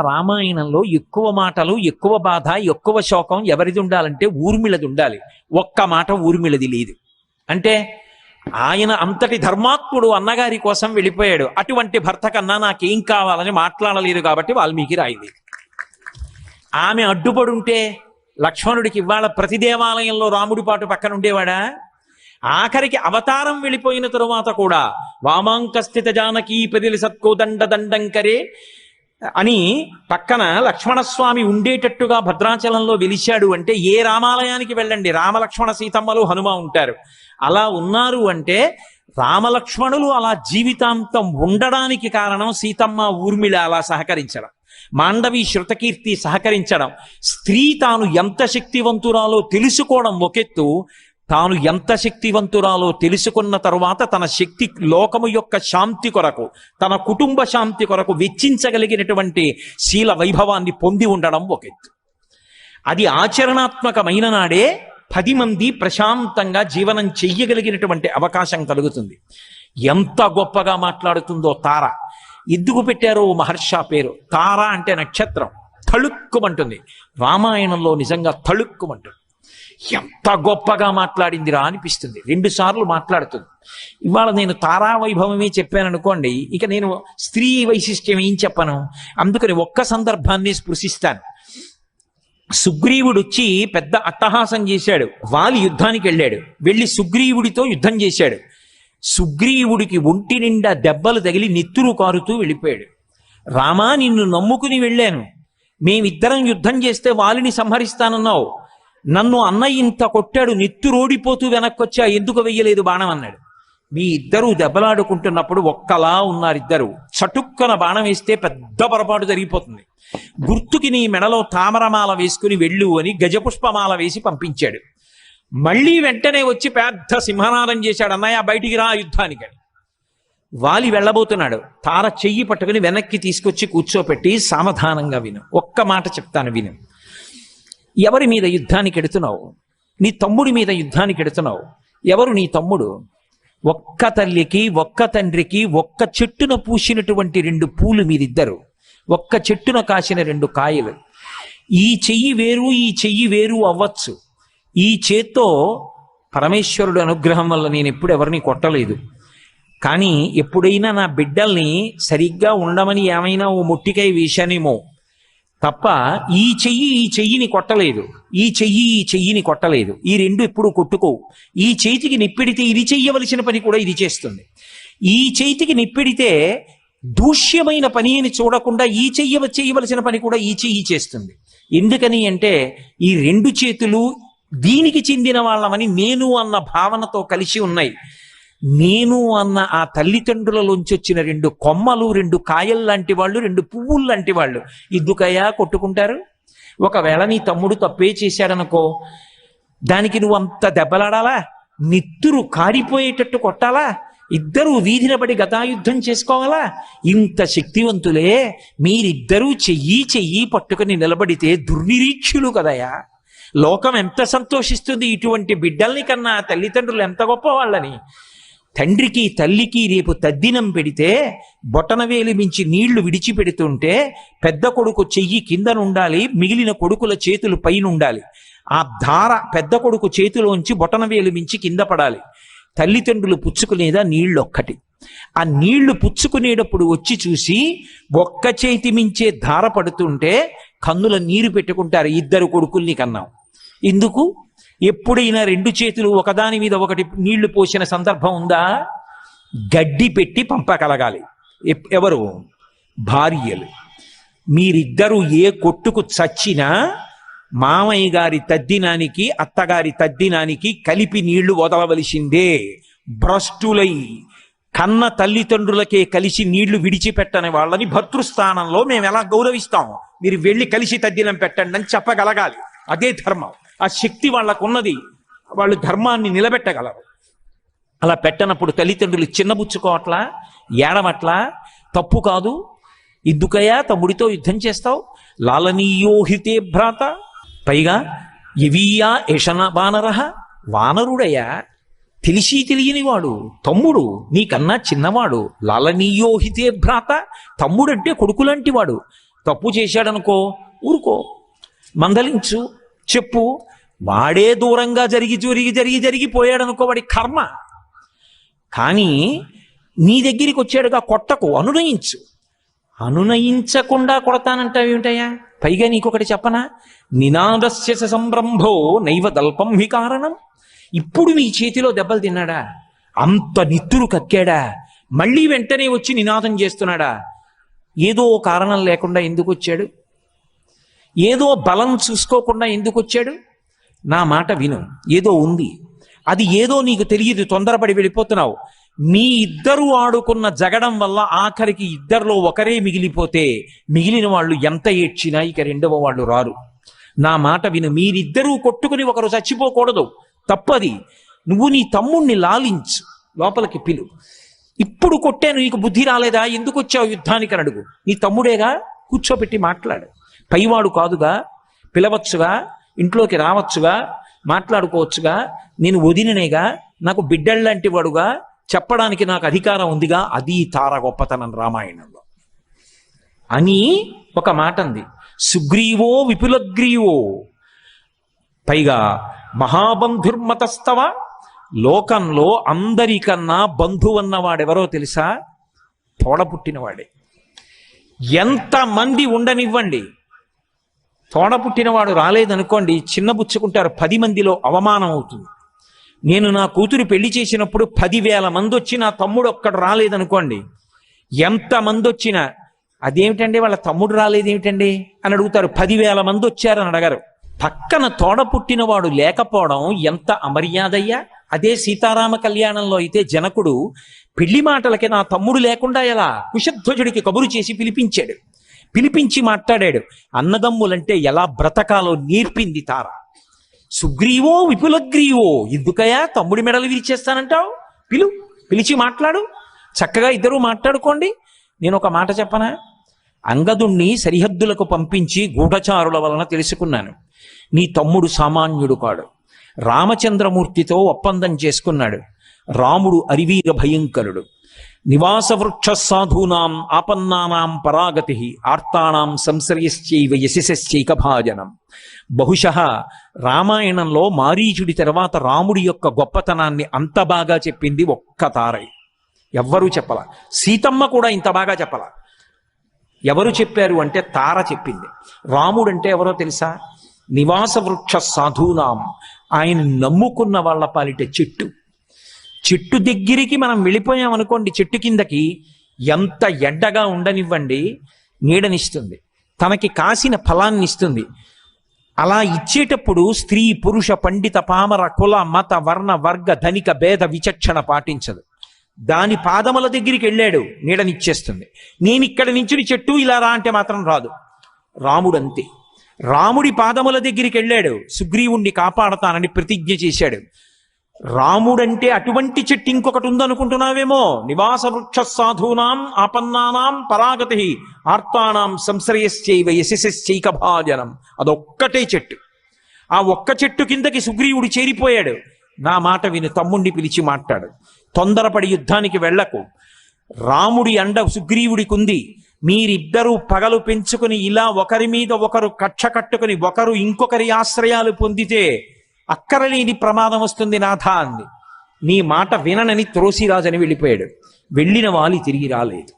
రామాయణంలో ఎక్కువ మాటలు ఎక్కువ బాధ ఎక్కువ శోకం ఎవరిది ఉండాలంటే ఊర్మిళది ఉండాలి. ఒక్క మాట ఊర్మిళది లేదు. అంటే ఆయన అంతటి ధర్మాత్ముడు అన్నగారి కోసం వెళ్ళిపోయాడు. అటువంటి భర్త కన్నా నాకేం కావాలని మాట్లాడలేదు కాబట్టి వాల్మీకి రాయలేదు ఆమె అడ్డుపడుంటే లక్ష్మణుడికి ఇవాళ ప్రతి దేవాలయంలో రాముడి పాటు పక్కన ఉండేవాడా ఆఖరికి అవతారం వెళ్ళిపోయిన తరువాత కూడా వామాంకస్థిత జానకీ పెదిలి సత్కోదండ దండంకరే అని పక్కన లక్ష్మణస్వామి ఉండేటట్టుగా భద్రాచలంలో వెలిశాడు అంటే ఏ రామాలయానికి వెళ్ళండి? రామలక్ష్మణ సీతమ్మలు హనుమ ఉంటారు. అలా ఉన్నారు అంటే రామలక్ష్మణులు అలా జీవితాంతం ఉండడానికి కారణం సీతమ్మ ఊర్మిళ అలా సహకరించడం. మాండవి శృతకీర్తి సహకరించడం. స్త్రీ తాను ఎంత శక్తివంతురాలో తెలుసుకోవడం ఒకెత్తు తాను ఎంత శక్తివంతురాలో తెలుసుకున్న తరువాత తన శక్తి లోకము యొక్క శాంతి కొరకు తన కుటుంబ శాంతి కొరకు వెచ్చించగలిగినటువంటి శీల వైభవాన్ని పొంది ఉండడం ఒక ఎత్తు. అది ఆచరణాత్మకమైన నాడే పది మంది ప్రశాంతంగా జీవనం చెయ్యగలిగినటువంటి అవకాశం కలుగుతుంది. ఎంత గొప్పగా మాట్లాడుతుందో తార. ఎందుకు పెట్టారో మహర్ష పేరు. తార అంటే నక్షత్రం. తళుక్కుమంటుంది. రామాయణంలో నిజంగా తళుక్కుమంటుంది. ఎంత గొప్పగా మాట్లాడిందిరా అనిపిస్తుంది. రెండు సార్లు మాట్లాడుతుంది. ఇవాళ నేను తారా వైభవమే చెప్పాను అనుకోండి ఇక నేను స్త్రీ వైశిష్ట్యం ఏం చెప్పను? అందుకని ఒక్క సందర్భాన్ని స్పృశిస్తాను. సుగ్రీవుడు వచ్చి పెద్ద అట్టహాసం చేశాడు. వాలి యుద్ధానికి వెళ్ళాడు. వెళ్ళి సుగ్రీవుడితో యుద్ధం చేశాడు. సుగ్రీవుడికి ఒంటి నిండా దెబ్బలు తగిలి నెత్తురు కారుతూ వెళ్ళిపోయాడు. రామా నిన్ను నమ్ముకుని వెళ్ళాను. మేమిద్దరం యుద్ధం చేస్తే వాలిని సంహరిస్తానన్నావు. నన్ను అన్నయ్య ఇంత కొట్టాడు నెత్తురోడిపోతూ వెనక్కొచ్చా ఎందుకు వెయ్యలేదు బాణం అన్నాడు. మీ ఇద్దరూ దెబ్బలాడుకుంటున్నప్పుడు ఒక్కలా ఉన్నారు ఇద్దరు చటుక్కన బాణం వేస్తే పెద్ద పొరపాటు జరిగిపోతుంది. గుర్తుకి నీ మెడలో తామరమాల వేసుకుని వెళ్ళు అని గజపుష్పమాల వేసి పంపించాడు. మళ్ళీ వెంటనే వచ్చి పెద్ద సింహనాదం చేశాడు అన్నయ్య బయటికి రా యుద్ధానికని. వాలి వెళ్ళబోతున్నాడు. తార చెయ్యి పట్టుకుని వెనక్కి తీసుకొచ్చి కూర్చోపెట్టి సావధానంగా విను. ఒక్క మాట చెప్తాను విను. ఎవరి మీద యుద్ధానికి ఎడుతున్నావు నీ తమ్ముడి మీద యుద్ధానికి ఎడుతున్నావు ఎవరు నీ తమ్ముడు? ఒక్క తల్లికి ఒక్క తండ్రికి ఒక్క చెట్టున పూసినటువంటి రెండు పూలు మీరిద్దరు. ఒక్క చెట్టున కాసిన రెండు కాయలు. ఈ చెయ్యి వేరు ఈ చెయ్యి వేరు అవ్వచ్చు. ఈ చేత్తో పరమేశ్వరుడు అనుగ్రహం వల్ల నేను ఎప్పుడు ఎవరిని కొట్టలేదు. కానీ ఎప్పుడైనా నా బిడ్డల్ని సరిగ్గా ఉండమని ఏమైనా ఓ ముట్టికై వేశానేమో. తప్ప ఈ చెయ్యి ఈ చెయ్యిని కొట్టలేదు. ఈ చెయ్యి ఈ చెయ్యిని కొట్టలేదు. ఈ రెండు ఎప్పుడూ కొట్టుకోవు. ఈ చేతికి నిప్పెడితే ఇది చెయ్యవలసిన పని కూడా ఇది చేస్తుంది. ఈ చేతికి నిప్పెడితే దూష్యమైన పని అని చూడకుండా ఈ చెయ్య చేయవలసిన పని కూడా ఈ చెయ్యి చేస్తుంది. ఎందుకని అంటే ఈ రెండు చేతులు దీనికి చెందిన వాళ్ళమని నేను అన్న భావనతో కలిసి ఉన్నాయి. నేను అన్న ఆ తల్లిదండ్రులలోంచి వచ్చిన రెండు కొమ్మలు రెండు కాయలు లాంటి వాళ్ళు రెండు పువ్వులు లాంటి వాళ్ళు ఇద్దుకయ్యా కొట్టుకుంటారు. ఒకవేళ నీ తమ్ముడు తప్పే చేశాడనుకో దానికి నువ్వు అంత దెబ్బలాడాలా? నిత్తురు కారిపోయేటట్టు కొట్టాలా? ఇద్దరూ వీధిన పడి గతాయుద్ధం చేసుకోవాలా? ఇంత శక్తివంతులే మీరిద్దరూ చెయ్యి చెయ్యి పట్టుకుని నిలబడితే దుర్నిరీక్షులు కదయా లోకం ఎంత సంతోషిస్తుంది ఇటువంటి బిడ్డల్ని కన్నా తల్లిదండ్రులు ఎంత గొప్ప వాళ్ళని తండ్రికి తల్లికి రేపు తద్దినం పెడితే బొటనవేలి మించి నీళ్ళు విడిచిపెడుతుంటే పెద్ద కొడుకు చెయ్యి కిందనుండాలి మిగిలిన కొడుకుల చేతులు పైన ఉండాలి ఆ ధార పెద్ద కొడుకు చేతిలోంచి బొటనవేలు మించి కింద పడాలి. తల్లిదండ్రులు పుచ్చుకునేదా నీళ్ళు ఒక్కటి ఆ నీళ్ళు పుచ్చుకునేటప్పుడు వచ్చి చూసి ఒక్క చేతి మించే ధార పడుతుంటే కన్నుల నీరు పెట్టుకుంటారు ఇద్దరు కొడుకుల్ని కన్నాం. ఎందుకు? ఎప్పుడైనా రెండు చేతులు ఒకదాని మీద ఒకటి నీళ్ళు పోసిన సందర్భం ఉందా? గడ్డి పెట్టి పంపగలగాలి. ఎప్- ఎవరు? భార్యలు. మీరిద్దరూ ఏ కొట్టుకు చచ్చినా మామయ్య గారి తద్దినానికి అత్తగారి తద్దినానికి కలిపి నీళ్ళు వదలవలసిందే. భ్రష్టులై కన్న తల్లిదండ్రులకే కలిసి నీళ్ళు విడిచిపెట్టని వాళ్ళని భర్తృస్థానంలో మేము ఎలా గౌరవిస్తాం? మీరు వెళ్ళి కలిసి తద్దినం పెట్టండి అని చెప్పగలగాలి. అదే ధర్మం. ఆ శక్తి వాళ్ళకున్నది. వాళ్ళు ధర్మాన్ని నిలబెట్టగలరు. అలా పెట్టనప్పుడు తల్లిదండ్రులు చిన్నబుచ్చుకోవట్లా ఏడవట్లా తప్పు కాదు. ఇద్దుకయ్యా తమ్ముడితో యుద్ధం చేస్తావు. లాలనీయోహితే భ్రాత. పైగా ఇవీయా యషన వానరహ వానరుడయ్యా తెలిసి తెలియనివాడు తమ్ముడు నీకన్నా చిన్నవాడు. లాలనీయోహితే భ్రాత. తమ్ముడంటే కొడుకులాంటి వాడు. తప్పు చేశాడనుకో ఊరుకో. మందలించు. చెప్పు. వాడే దూరంగా జరిగి జరిగి జరిగి జరిగిపోయాడు అనుకోవాడి కర్మ. కానీ నీ దగ్గరికి వచ్చాడుగా కొట్టకు అనునయించు. అనునయించకుండా కొడతానంటావు ఏమిటయ్యా? పైగా నీకొకటి చెప్పనా? నినాదస్య స సంరంభో నైవ దల్పం హి కారణం. ఇప్పుడు మీ చేతిలో దెబ్బలు తిన్నాడా? అంత నిత్తులు కక్కాడా? మళ్ళీ వెంటనే వచ్చి నినాదం చేస్తున్నాడా? ఏదో కారణం లేకుండా ఎందుకు వచ్చాడు? ఏదో బలం చూసుకోకుండా ఎందుకు వచ్చాడు నా మాట విను. ఏదో ఉంది. అది ఏదో నీకు తెలియదు. తొందరపడి వెళ్ళిపోతున్నావు. మీ ఇద్దరు ఆడుకున్న జగడం వల్ల ఆఖరికి ఇద్దరిలో ఒకరే మిగిలిపోతే మిగిలిన వాళ్ళు ఎంత ఏడ్చినా ఇక రెండవ వాళ్ళు రారు. నా మాట విను. మీరిద్దరూ కొట్టుకుని ఒకరు చచ్చిపోకూడదు. తప్పది. నువ్వు నీ తమ్ముణ్ణి లాలించు. లోపలికి పిలు. ఇప్పుడు కొట్టాను. నీకు బుద్ధి రాలేదా? ఎందుకు వచ్చావు యుద్ధానికి అని అడుగు. నీ తమ్ముడేగా? కూర్చోబెట్టి మాట్లాడు. పైవాడు కాదుగా పిలవచ్చుగా ఇంట్లోకి రావచ్చుగా మాట్లాడుకోవచ్చుగా నేను వదిననేగా నాకు బిడ్డళ్ళంటి వాడుగా చెప్పడానికి నాకు అధికారం ఉందిగా అది తార గొప్పతనం రామాయణంలో. అని ఒక మాట ఉంది సుగ్రీవో విపులగ్రీవో పైగా మహాబంధుర్మతస్తవ లోకంలో అందరికన్నా బంధువన్నవాడెవరో తెలుసా? తోడ పుట్టినవాడే ఎంతమంది ఉండనివ్వండి. తోడ పుట్టినవాడు రాలేదనుకోండి చిన్నబుచ్చుకుంటారు పది మందిలో అవమానం అవుతుంది. నేను నా కూతురు పెళ్ళి చేసినప్పుడు పదివేల మంది వచ్చి నా తమ్ముడు ఒక్కడు రాలేదనుకోండి ఎంతమంది వచ్చినా అదేమిటండి వాళ్ళ తమ్ముడు రాలేదేమిటండి? అని అడుగుతారు. పదివేల మంది వచ్చారని అడగరు. పక్కన తోడ పుట్టినవాడు లేకపోవడం ఎంత అమర్యాదయ్యా? అదే సీతారామ కళ్యాణంలో అయితే జనకుడు పెళ్ళి మాటలకి నా తమ్ముడు లేకుండా ఎలా? కుశధ్వజుడికి కబురు చేసి పిలిపించాడు. పిలిపించి మాట్లాడాడు. అన్నదమ్ములంటే ఎలా బ్రతకాలో నేర్పింది తార. సుగ్రీవో విపులగ్రీవో ఎందుకయా తమ్ముడి మెడలు విరిచేస్తానంటావు? పిలు పిలిచి మాట్లాడు. చక్కగా ఇద్దరు మాట్లాడుకోండి. నేను ఒక మాట చెప్పనా? అంగదుణ్ణి సరిహద్దులకు పంపించి గూఢచారుల వలన తెలుసుకున్నాను. నీ తమ్ముడు సామాన్యుడు కాడు. రామచంద్రమూర్తితో ఒప్పందం చేసుకున్నాడు. రాముడు అరివీర భయంకరుడు. నివాస వృక్ష సాధూనాం ఆపన్నానాం పరాగతి ఆర్తానాం సంశ్రయశ్చైవ యశశ్చైక భాజనం బహుశ రామాయణంలో మారీచుడి తర్వాత రాముడి యొక్క గొప్పతనాన్ని అంత బాగా చెప్పింది ఒక్క తారై ఎవ్వరూ చెప్పల సీతమ్మ కూడా ఇంత బాగా చెప్పల ఎవరు చెప్పారు అంటే తార చెప్పింది రాముడంటే ఎవరో తెలుసా నివాస వృక్ష సాధూనాం ఆయన నమ్ముకున్న వాళ్ళ పాలిట చెట్టు చెట్టు దగ్గరికి మనం వెళ్ళిపోయాం అనుకోండి చెట్టు కిందకి ఎంత ఎడ్డగా ఉండనివ్వండి నీడనిస్తుంది. తనకి కాసిన ఫలాన్ని ఇస్తుంది అలా ఇచ్చేటప్పుడు స్త్రీ పురుష పండిత పామర కుల మత వర్ణ వర్గ ధనిక భేద విచక్షణ పాటించదు. దాని పాదముల దగ్గరికి వెళ్ళాడు నీడనిచ్చేస్తుంది. నేను ఇక్కడ నుంచి చెట్టు ఇలా రా అంటే మాత్రం రాదు. రాముడు అంతే రాముడి పాదముల దగ్గరికి వెళ్ళాడు సుగ్రీవుణ్ణి కాపాడతానని ప్రతిజ్ఞ చేశాడు. రాముడంటే అటువంటి చెట్టు ఇంకొకటి ఉందనుకుంటున్నావేమో. నివాస వృక్ష సాధూనాం ఆపన్నానాం పరాగతి ఆర్తానాం సంశ్రయశ్చైవ యశశ్చైక భాజనం. అదొక్కటే చెట్టు. ఆ ఒక్క చెట్టు కిందకి సుగ్రీవుడు చేరిపోయాడు. నా మాట విని తమ్ముణ్ణి పిలిచి మాట్లాడు. తొందరపడి యుద్ధానికి వెళ్ళకు. రాముడి అండ సుగ్రీవుడికుంది. మీరిద్దరూ పగలు పెంచుకుని ఇలా ఒకరి మీద ఒకరు కక్ష కట్టుకుని ఒకరు ఇంకొకరి ఆశ్రయాలు పొందితే అక్కరలేని ప్రమాదం వస్తుంది నాథ అంది. నీ మాట విననని త్రోసిరాజని వెళ్ళిపోయాడు. వెళ్ళిన వాలి తిరిగి రాలేదు.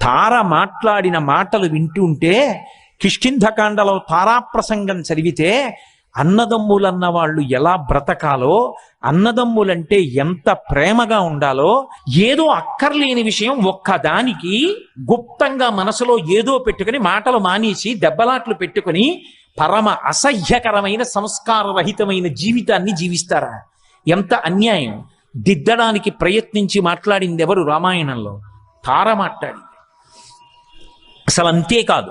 తార మాట్లాడిన మాటలు వింటుంటే కిష్కింధకాండలో తారాప్రసంగం చదివితే అన్నదమ్ములన్న వాళ్ళు ఎలా బ్రతకాలో అన్నదమ్ములంటే ఎంత ప్రేమగా ఉండాలో ఏదో అక్కర్లేని విషయం ఒక్కదానికి గుప్తంగా మనసులో ఏదో పెట్టుకుని మాటలు మానేసి దెబ్బలాట్లు పెట్టుకుని పరమ అసహ్యకరమైన సంస్కారరహితమైన జీవితాన్ని జీవిస్తారా? ఎంత అన్యాయం. దిద్దడానికి ప్రయత్నించి మాట్లాడింది ఎవరు రామాయణంలో? తార మాట్లాడింది. అసలు అంతేకాదు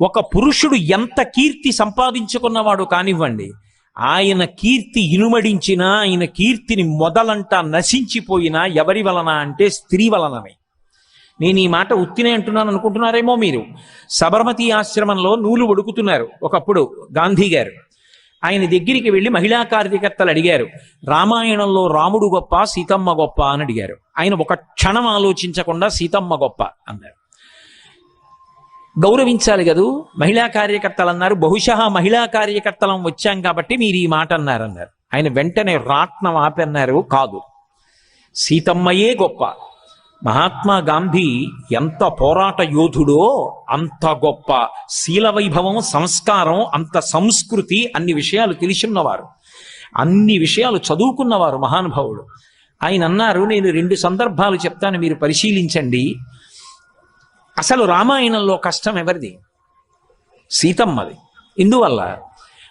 ఒక పురుషుడు ఎంత కీర్తి సంపాదించుకున్నవాడు కానివ్వండి ఆయన కీర్తి ఇనుమడించినా ఆయన కీర్తిని మొదలంటా నశించిపోయినా ఎవరి వలన అంటే స్త్రీ వలనమే. నేను ఈ మాట ఉత్తినే అంటున్నాను అనుకుంటున్నారేమో మీరు. సబర్మతి ఆశ్రమంలో నూలు ఒడుకుతున్నారు ఒకప్పుడు గాంధీ గారు. ఆయన దగ్గరికి వెళ్ళి మహిళా కార్యకర్తలు అడిగారు రామాయణంలో రాముడు గొప్ప సీతమ్మ గొప్ప అని అడిగారు. ఆయన ఒక క్షణం ఆలోచించకుండా సీతమ్మ గొప్ప అన్నారు. గౌరవించాలి కదూ? మహిళా కార్యకర్తలు అన్నారు. బహుశా మహిళా కార్యకర్తలం వచ్చాం కాబట్టి మీరు ఈ మాట అన్నారు అన్నారు ఆయన వెంటనే రాట్నం ఆపన్నారు. కాదు. సీతమ్మయే గొప్ప. మహాత్మా గాంధీ ఎంత పోరాట యోధుడో అంత గొప్ప. శీల వైభవం సంస్కారం అంత సంస్కృతి అన్ని విషయాలు తెలిసిన్నవారు. అన్ని విషయాలు చదువుకున్నవారు మహానుభావుడు. ఆయన అన్నారు నేను రెండు సందర్భాలు చెప్తాను మీరు పరిశీలించండి. అసలు రామాయణంలో కష్టం ఎవరిది? సీతమ్మది. ఇందువల్ల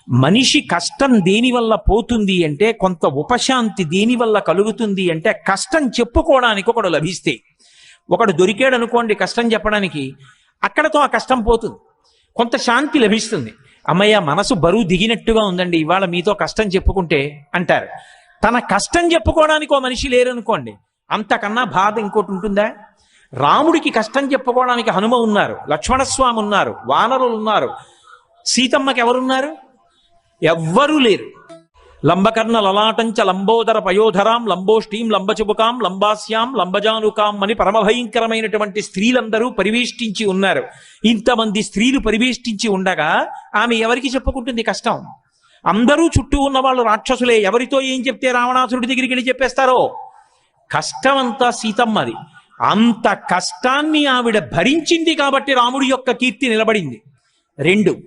మనిషి కష్టం దేనివల్ల పోతుంది అంటే కొంత ఉపశాంతి దేనివల్ల కలుగుతుంది అంటే కష్టం చెప్పుకోవడానికి ఒకడు లభిస్తే. ఒకడు దొరికాడు అనుకోండి కష్టం చెప్పడానికి అక్కడతో ఆ కష్టం పోతుంది. కొంత శాంతి లభిస్తుంది. అమ్మయ్య మనసు బరువు దిగినట్టుగా ఉందండి ఇవాళ మీతో కష్టం చెప్పుకుంటే అంటారు. తన కష్టం చెప్పుకోవడానికి ఓ మనిషి లేరనుకోండి అంతకన్నా బాధ ఇంకోటి ఉంటుందా? రాముడికి కష్టం చెప్పుకోవడానికి హనుమ ఉన్నారు లక్ష్మణస్వామి ఉన్నారు వానరులు ఉన్నారు. సీతమ్మకి ఎవరున్నారు? ఎవ్వరూ లేరు. లంబకర్ణ లలాటంచ లంబోదర పయోధరాం లంబోష్ఠీం లంబచుబుకాం లంబాస్యాం లంబజానుకాం అని పరమభయంకరమైనటువంటి స్త్రీలందరూ పరివేష్టించి ఉన్నారు. ఇంతమంది స్త్రీలు పరివేష్టించి ఉండగా ఆమె ఎవరికి చెప్పుకుంటుంది కష్టం? అందరూ చుట్టూ ఉన్న వాళ్ళు రాక్షసులే ఎవరితో ఏం చెప్తే రావణాసురుడి దగ్గరికి వెళ్ళి చెప్పేస్తారో? కష్టమంతా సీతమ్మది. అంత కష్టాన్ని ఆవిడ భరించింది కాబట్టి రాముడి యొక్క కీర్తి నిలబడింది. రెండు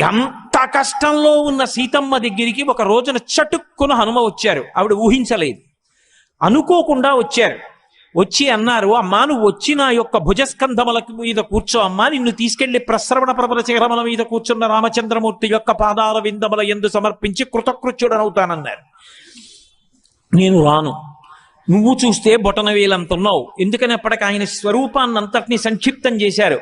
ఎంత కష్టంలో ఉన్న సీతమ్మ దగ్గరికి ఒక రోజున చటుక్కున హనుమ వచ్చారు. ఆవిడ ఊహించలేదు. అనుకోకుండా వచ్చారు. వచ్చి అన్నారు అమ్మా నువ్వు వచ్చి నా యొక్క భుజస్కంధముల మీద కూర్చో అమ్మా. నిన్ను తీసుకెళ్ళి ప్రసరవణ ప్రబల శిఖరముల మీద కూర్చున్న రామచంద్రమూర్తి యొక్క పాదాల విందముల ఎందు సమర్పించి కృతకృత్యుడనవుతానన్నారు. నేను రాను. నువ్వు చూస్తే బొటనవేలంత ఉన్నావు ఎందుకని అప్పటికి ఆయన స్వరూపాన్ని అంతటినీ సంక్షిప్తం చేశారు.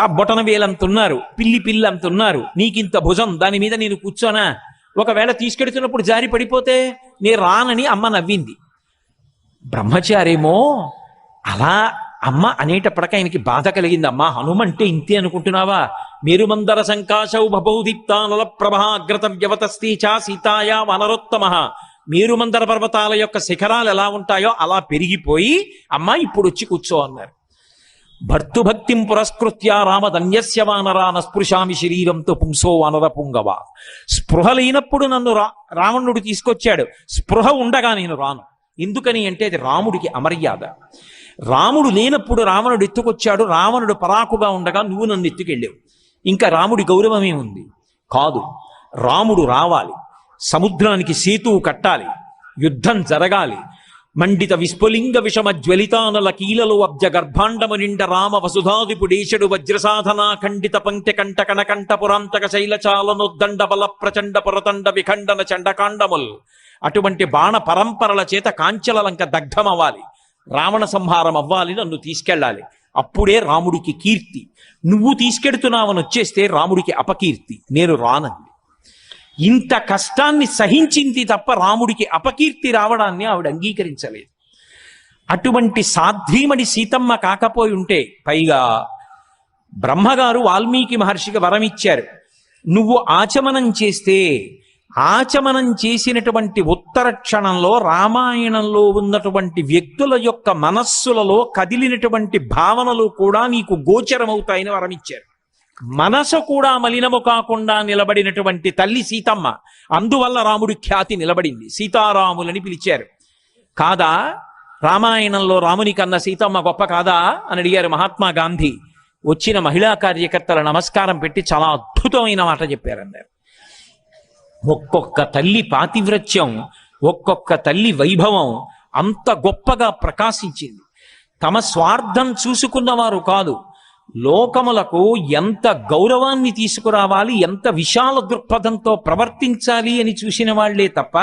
చా బొటన ఉన్నారు పిల్లి పిల్లి అంత ఉన్నారు నీకింత భుజం దాని మీద నేను కూర్చోనా? ఒకవేళ తీసుకెడుతున్నప్పుడు జారి పడిపోతే నే రానని అమ్మ నవ్వింది. బ్రహ్మచారేమో అలా అమ్మ అనేటప్పటికి ఆయనకి బాధ కలిగింది అమ్మ హనుమంటే ఇంతే అనుకుంటున్నావా? మేరుమందర సంకాశౌ భభౌదీప్తానల ప్రభాగ్రత వ్యవతస్తీ చా సీతాయా వనరోత్తమ. మేరుమందర పర్వతాల యొక్క శిఖరాలు ఎలా ఉంటాయో అలా పెరిగిపోయి అమ్మ ఇప్పుడు వచ్చి కూర్చో అన్నారు. భర్తుభక్తిం పురస్కృత్య రామధన్యస్య వానరాన స్పృశామి శరీరంతో పుంసో వానర పుంగవ. స్పృహ లేనప్పుడు నన్ను రా రావణుడు తీసుకొచ్చాడు. స్పృహ ఉండగా నేను రాను. ఎందుకని అంటే అది రాముడికి అమర్యాద. రాముడు లేనప్పుడు రావణుడు ఎత్తుకొచ్చాడు. రావణుడు పరాకుగా ఉండగా నువ్వు నన్ను ఎత్తుకెళ్ళావు. ఇంకా రాముడి గౌరవమే ఉంది కాదు. రాముడు రావాలి. సముద్రానికి సేతువు కట్టాలి యుద్ధం జరగాలి. మండిత విస్ఫులింగ విషమ జ్వలితానల కీలలు అబ్జ గర్భాండము నిండ రామ వసుధాదిపుడేశడు వజ్రసాధనా ఖండిత పంక్తి కంట కనకంఠ పురాంతక శైలచాలనొద్దండ బల ప్రచండ పురతండ విఖండన చండకాండముల్. అటువంటి బాణ పరంపరల చేత కాంచలలంక దగ్ధమవ్వాలి. రావణ సంహారం అవ్వాలి నన్ను తీసుకెళ్ళాలి. అప్పుడే రాముడికి కీర్తి. నువ్వు తీసుకెడుతున్నావని వచ్చేస్తే రాముడికి అపకీర్తి. నేను రానంది. ఇంత కష్టాన్ని సహించింది తప్ప రాముడికి అపకీర్తి రావడాన్ని ఆవిడ అంగీకరించలేదు. అటువంటి సాధ్వీమణి సీతమ్మ కాకపోయి ఉంటే పైగా బ్రహ్మగారు వాల్మీకి మహర్షికి వరం ఇచ్చారు నువ్వు ఆచమనం చేస్తే ఆచమనం చేసినటువంటి ఉత్తర క్షణంలో రామాయణంలో ఉన్నటువంటి వ్యక్తుల యొక్క మనస్సులలో కదిలినటువంటి భావనలు కూడా నీకు గోచరమవుతాయని వరమిచ్చారు. మనసు కూడా మలినము కాకుండా నిలబడినటువంటి తల్లి సీతమ్మ. అందువల్ల రాముడి ఖ్యాతి నిలబడింది. సీతారాములని పిలిచారు. కాదా? రామాయణంలో రాముని కన్న సీతమ్మ గొప్ప కాదా? అని అడిగారు మహాత్మా గాంధీ. వచ్చిన మహిళా కార్యకర్తల నమస్కారం పెట్టి చాలా అద్భుతమైన మాట చెప్పారన్నారు. ఒక్కొక్క తల్లి పాతివ్రత్యం ఒక్కొక్క తల్లి వైభవం అంత గొప్పగా ప్రకాశించింది. తమ స్వార్థం చూసుకున్నవారు కాదు. లోకములకు ఎంత గౌరవాన్ని తీసుకురావాలి ఎంత విశాల దృక్పథంతో ప్రవర్తించాలి అని చూసిన వాళ్ళే తప్ప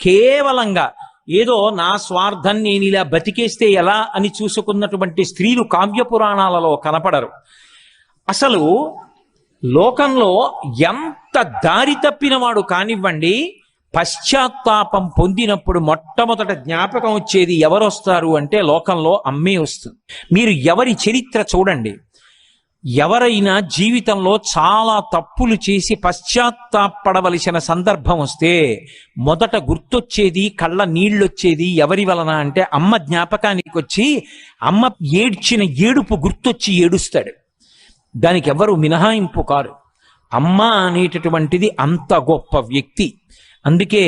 కేవలంగా ఏదో నా స్వార్థం నేను ఇలా బతికేస్తే ఎలా అని చూసుకున్నటువంటి స్త్రీలు కావ్య పురాణాలలో కనపడరు. అసలు లోకంలో ఎంత దారి తప్పినవాడు కానివ్వండి పశ్చాత్తాపం పొందినప్పుడు మొట్టమొదట జ్ఞాపకం వచ్చేది ఎవరు వస్తారు అంటే లోకంలో అమ్మే వస్తుంది. మీరు ఎవరి చరిత్ర చూడండి. ఎవరైనా జీవితంలో చాలా తప్పులు చేసి పశ్చాత్తాపడవలసిన సందర్భం వస్తే మొదట గుర్తొచ్చేది కళ్ళ నీళ్ళొచ్చేది ఎవరి వలన అంటే అమ్మ జ్ఞాపకానికి వచ్చి అమ్మ ఏడ్చిన ఏడుపు గుర్తొచ్చి ఏడుస్తాడు. దానికి ఎవరు మినహాయింపు కారు. అమ్మ అనేటటువంటిది అంత గొప్ప వ్యక్తి. అందుకే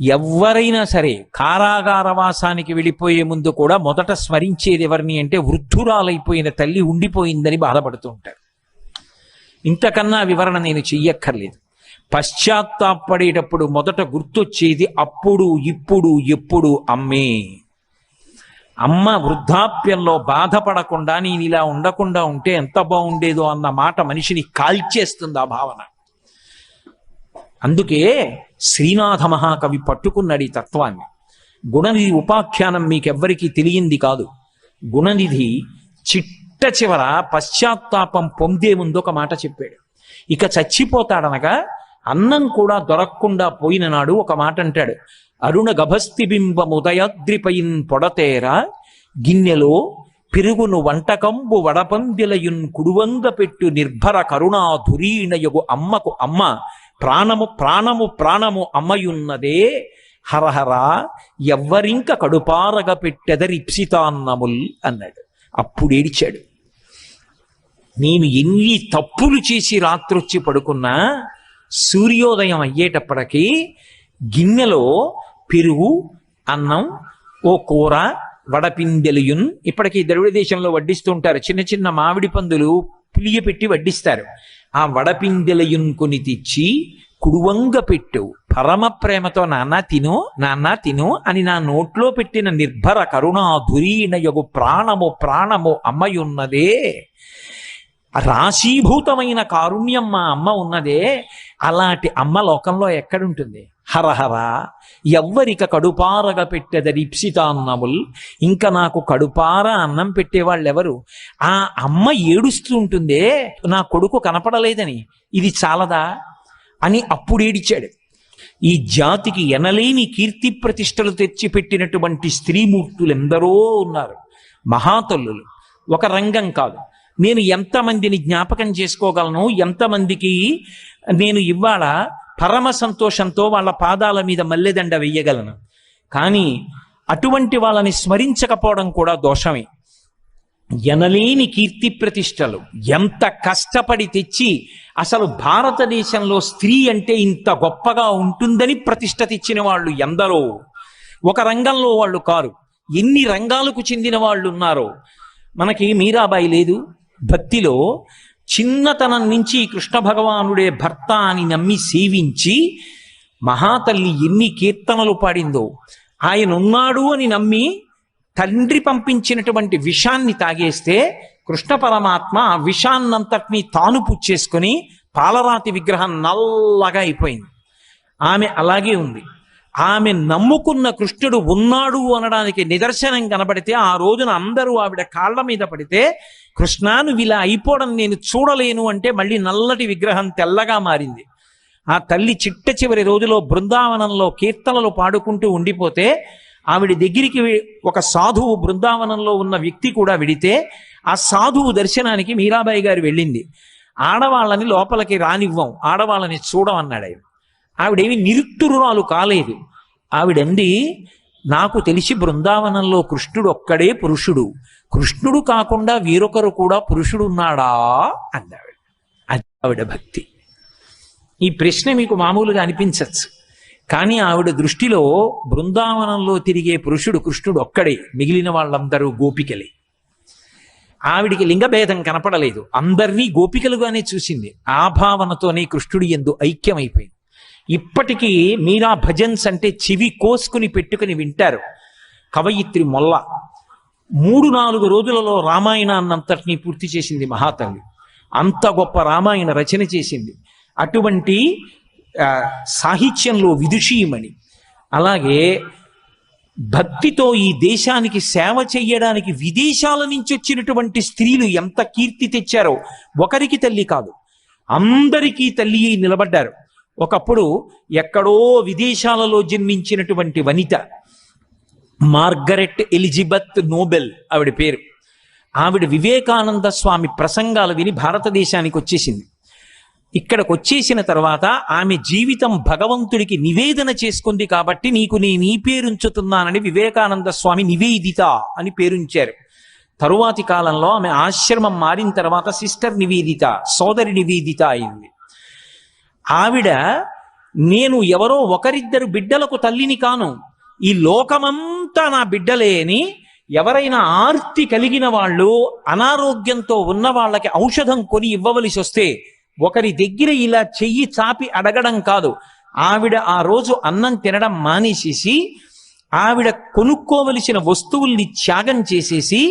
ఎవరైనా సరే కారాగారవాసానికి వెళ్ళిపోయే ముందు కూడా మొదట స్మరించేది ఎవరిని అంటే వృద్ధురాలైపోయిన తల్లి ఉండిపోయిందని బాధపడుతూ ఉంటారు. ఇంతకన్నా వివరణ నేను చెయ్యక్కర్లేదు. పశ్చాత్తాపడేటప్పుడు మొదట గుర్తొచ్చేది అప్పుడు ఇప్పుడు ఎప్పుడు అమ్మే. అమ్మ వృద్ధాప్యంలో బాధపడకుండా నేను ఇలా ఉండకుండా ఉంటే ఎంత బాగుండేదో అన్న మాట మనిషిని కాల్చేస్తుంది ఆ భావన. అందుకే శ్రీనాథ మహాకవి పట్టుకున్నాడు ఈ తత్వాన్ని. గుణనిధి ఉపాఖ్యానం మీకెవ్వరికీ తెలియంది కాదు. గుణనిధి చిట్ట చివర పశ్చాత్తాపం పొందే ముందు ఒక మాట చెప్పాడు. ఇక చచ్చిపోతాడనగా అన్నం కూడా దొరక్కుండా పోయిన నాడు ఒక మాట అంటాడు. అరుణ గభస్తిబింబముదయాద్రిపయిన్ పొడతేర గిన్నెలో పెరుగును వంటకంబు వడపందిలయున్ కుడువంగ పెట్టు నిర్భర కరుణాధురీణయగు అమ్మకు అమ్మ ప్రాణము ప్రాణము ప్రాణము అమ్మయున్నదే హరహర ఎవ్వరింక కడుపారగ పెట్టెదరిప్సితాన్నముల్ అన్నాడు. అప్పుడు ఏడిచాడు. నేను ఎన్ని తప్పులు చేసి రాత్రొచ్చి పడుకున్నా సూర్యోదయం అయ్యేటప్పటికీ గిన్నెలో పెరుగు అన్నం ఓ కూర వడపిందెలుయున్ ఇప్పటికీ ద్రవిడ దేశంలో వడ్డిస్తూ ఉంటారు. చిన్న చిన్న మామిడి పందులు పులియ పెట్టి వడ్డిస్తారు. ఆ వడపిందెలయున్ కొని తెచ్చి కుడువంగ పెట్టు. పరమ ప్రేమతో నాన్న తిను నాన్న తిను అని నా నోట్లో పెట్టిన నిర్భర కరుణా ధురీణయగు ప్రాణము ప్రాణము అమ్మయున్నదే. రాశీభూతమైన కారుణ్యం మా అమ్మ ఉన్నదే. అలాంటి అమ్మ లోకంలో ఎక్కడుంటుంది? హరహర ఎవ్వరిక కడుపారగా పెట్టెదరి ఇప్సితాన్నముల్ ఇంకా నాకు కడుపార అన్నం పెట్టేవాళ్ళెవరు? ఆ అమ్మ ఏడుస్తూ ఉంటుందే నా కొడుకు కనపడలేదని ఇది చాలదా? అని అప్పుడు ఏడిచాడు. ఈ జాతికి ఎనలేని కీర్తి ప్రతిష్టలు తెచ్చిపెట్టినటువంటి స్త్రీమూర్తులు ఎందరో ఉన్నారు. మహాతల్లులు. ఒక రంగం కాదు. నేను ఎంతమందిని జ్ఞాపకం చేసుకోగలను? ఎంతమందికి నేను ఇవాళ పరమ సంతోషంతో వాళ్ళ పాదాల మీద మల్లెదండ వెయ్యగలను కానీ అటువంటి వాళ్ళని స్మరించకపోవడం కూడా దోషమే. ఎనలేని కీర్తి ప్రతిష్టలు. ఎంత కష్టపడి తెచ్చి అసలు భారతదేశంలో స్త్రీ అంటే ఇంత గొప్పగా ఉంటుందని ప్రతిష్ట తెచ్చిన వాళ్ళు ఎందరో. ఒక రంగంలో వాళ్ళు కారు. ఎన్ని రంగాలకు చెందిన వాళ్ళు ఉన్నారో. మనకి మీరాబాయి లేదు. భక్తిలో చిన్నతనం నుంచి కృష్ణ భగవానుడే భర్త అని నమ్మి సేవించి మహాతల్లి ఎన్ని కీర్తనలు పాడిందో ఆయన ఉన్నాడు అని నమ్మి తండ్రి పంపించినటువంటి విషాన్ని తాగేస్తే కృష్ణ పరమాత్మ ఆ విషాన్నంతటినీ తాను పుచ్చేసుకొని పాలరాతి విగ్రహం నల్లగా అయిపోయింది. ఆమె అలాగే ఉంది. ఆమె నమ్ముకున్న కృష్ణుడు ఉన్నాడు అనడానికి నిదర్శనం కనబడితే ఆ రోజున అందరూ ఆవిడ కాళ్ళ మీద పడితే కృష్ణ నువ్వు ఇలా అయిపోవడం నేను చూడలేను అంటే మళ్ళీ నల్లటి విగ్రహం తెల్లగా మారింది. ఆ తల్లి చిట్ట చివరి రోజులో బృందావనంలో కీర్తనలు పాడుకుంటూ ఉండిపోతే ఆవిడ దగ్గరికి ఒక సాధువు బృందావనంలో ఉన్న వ్యక్తి కూడా విడితే ఆ సాధువు దర్శనానికి మీరాబాయి గారు వెళ్ళింది. ఆడవాళ్ళని లోపలికి రానివ్వం ఆడవాళ్ళని చూడమన్నాడు ఆయన ఆవిడేమి నిరుత్తురురాలు కాలేదు. ఆవిడంది నాకు తెలిసి బృందావనంలో కృష్ణుడు ఒక్కడే పురుషుడు. కృష్ణుడు కాకుండా వేరొకరు కూడా పురుషుడు ఉన్నాడా అన్నావిడ అది ఆవిడ భక్తి. ఈ ప్రశ్న మీకు మామూలుగా అనిపించచ్చు. కానీ ఆవిడ దృష్టిలో బృందావనంలో తిరిగే పురుషుడు కృష్ణుడు ఒక్కడే మిగిలిన వాళ్ళందరూ గోపికలే. ఆవిడికి లింగభేదం కనపడలేదు. అందరినీ గోపికలుగానే చూసింది. ఆ భావనతోనే కృష్ణుడి ఎందు ఐక్యమైపోయింది. ఇప్పటికీ మీరా భజన్స్ అంటే చెవి కోసుకుని పెట్టుకుని వింటారు. కవయిత్రి మొల్ల. మూడు నాలుగు రోజులలో రామాయణాన్నంతటినీ పూర్తి చేసింది మహాతల్లి. అంత గొప్ప రామాయణ రచన చేసింది. అటువంటి సాహిత్యంలో విదుషీయమణి అలాగే భక్తితో ఈ దేశానికి సేవ చేయడానికి విదేశాల నుంచి వచ్చినటువంటి స్త్రీలు ఎంత కీర్తి తెచ్చారో ఒకరికి తల్లి కాదు అందరికీ తల్లి నిలబడ్డారు. ఒకప్పుడు ఎక్కడో విదేశాలలో జన్మించినటువంటి వనిత మార్గరెట్ ఎలిజబెత్ నోబెల్ ఆవిడ పేరు. ఆవిడ వివేకానంద స్వామి ప్రసంగాలు విని భారతదేశానికి వచ్చేసింది. ఇక్కడికి వచ్చేసిన తర్వాత ఆమె జీవితం భగవంతుడికి నివేదన చేసుకుంది కాబట్టి నీకు నేను ఈ పేరుంచుతున్నానని వివేకానంద స్వామి నివేదిత అని పేరుంచారు. తరువాతి కాలంలో ఆమె ఆశ్రమం మారిన తర్వాత సిస్టర్ నివేదిత సోదరి నివేదిత అయింది. ఆవిడ నేను ఎవరో ఒకరిద్దరు బిడ్డలకు తల్లిని కాను. ఈ లోకమంతా నా బిడ్డలే అని ఎవరైనా ఆర్తి కలిగిన వాళ్ళు అనారోగ్యంతో ఉన్న వాళ్ళకి ఔషధం కొని ఇవ్వవలసి వస్తే ఒకరి దగ్గర ఇలా చెయ్యి చాపి అడగడం కాదు. ఆవిడ ఆ రోజు అన్నం తినడం మానేసేసి ఆవిడ కొనుక్కోవలసిన వస్తువుల్ని త్యాగం చేసేసి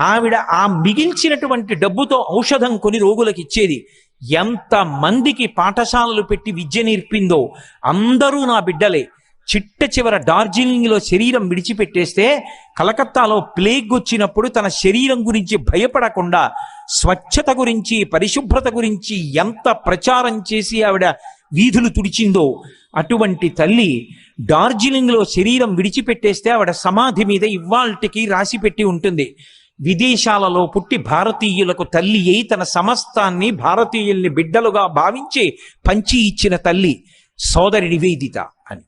ఆవిడ ఆ మిగిల్చినటువంటి డబ్బుతో ఔషధం కొని రోగులకు ఇచ్చేది ఎంత మందికి పాఠశాలలు పెట్టి విద్య నేర్పిందో అందరూ నా బిడ్డలే. చిట్ట చివర డార్జిలింగ్లో శరీరం విడిచిపెట్టేస్తే కలకత్తాలో ప్లేగ్ వచ్చినప్పుడు తన శరీరం గురించి భయపడకుండా స్వచ్ఛత గురించి పరిశుభ్రత గురించి ఎంత ప్రచారం చేసి ఆవిడ వీధులు తుడిచిందో అటువంటి తల్లి డార్జిలింగ్లో శరీరం విడిచిపెట్టేస్తే ఆవిడ సమాధి మీద ఇవాల్టికి రాసిపెట్టి ఉంటుంది. విదేశాలలో పుట్టి భారతీయులకు తల్లి అయి తన సమస్తాన్ని భారతీయుల్ని బిడ్డలుగా భావించి పంచి ఇచ్చిన తల్లి సోదరి నివేదిత అని.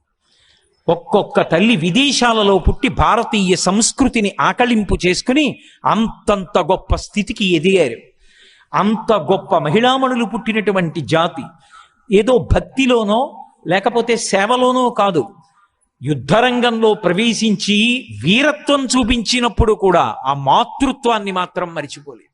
ఒక్కొక్క తల్లి విదేశాలలో పుట్టి భారతీయ సంస్కృతిని ఆకళింపు చేసుకుని అంతంత గొప్ప స్థితికి ఎదిగారు. అంత గొప్ప మహిళామణులు పుట్టినటువంటి జాతి. ఏదో భక్తిలోనో లేకపోతే సేవలోనో కాదు. యుద్ధరంగంలో ప్రవేశించి వీరత్వం చూపించినప్పుడు కూడా ఆ మాతృత్వాన్ని మాత్రం మరిచిపోలేదు.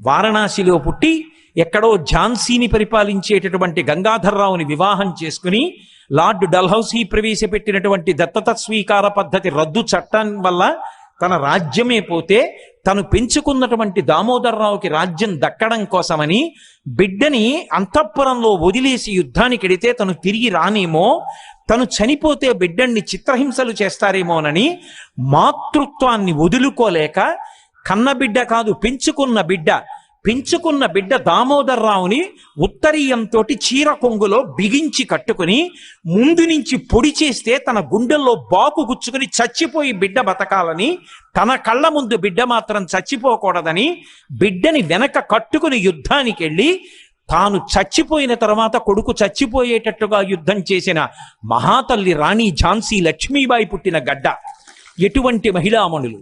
వారణాసిలో పుట్టి ఎక్కడో ఝాన్సీని పరిపాలించేటటువంటి గంగాధర్రావుని వివాహం చేసుకుని లార్డ్ డల్హౌసీ ప్రవేశపెట్టినటువంటి దత్తత స్వీకార పద్ధతి రద్దు చట్టం వల్ల తన రాజ్యమే పోతే తను పెంచుకున్నటువంటి దామోదర్రావుకి రాజ్యం దక్కడం కోసమని బిడ్డని అంతఃపురంలో వదిలేసి యుద్ధానికి ఎడితే తను తిరిగి రానేమో తను చనిపోతే బిడ్డన్ని చిత్రహింసలు చేస్తారేమోనని మాతృత్వాన్ని వదులుకోలేక కన్న బిడ్డ కాదు పెంచుకున్న బిడ్డ పెంచుకున్న బిడ్డ దామోదర్రావుని ఉత్తరీయంతో చీర కొంగులో బిగించి కట్టుకుని ముందు నుంచి పొడి చేస్తే తన గుండెల్లో బాకు గుచ్చుకుని చచ్చిపోయి బిడ్డ బతకాలని తన కళ్ళ ముందు బిడ్డ మాత్రం చచ్చిపోకూడదని బిడ్డని వెనక కట్టుకుని యుద్ధానికి వెళ్ళి తాను చచ్చిపోయిన తర్వాత కొడుకు చచ్చిపోయేటట్టుగా యుద్ధం చేసిన మహాతల్లి రాణి ఝాన్సీ లక్ష్మీబాయి పుట్టిన గడ్డ. ఎటువంటి మహిళామణులు?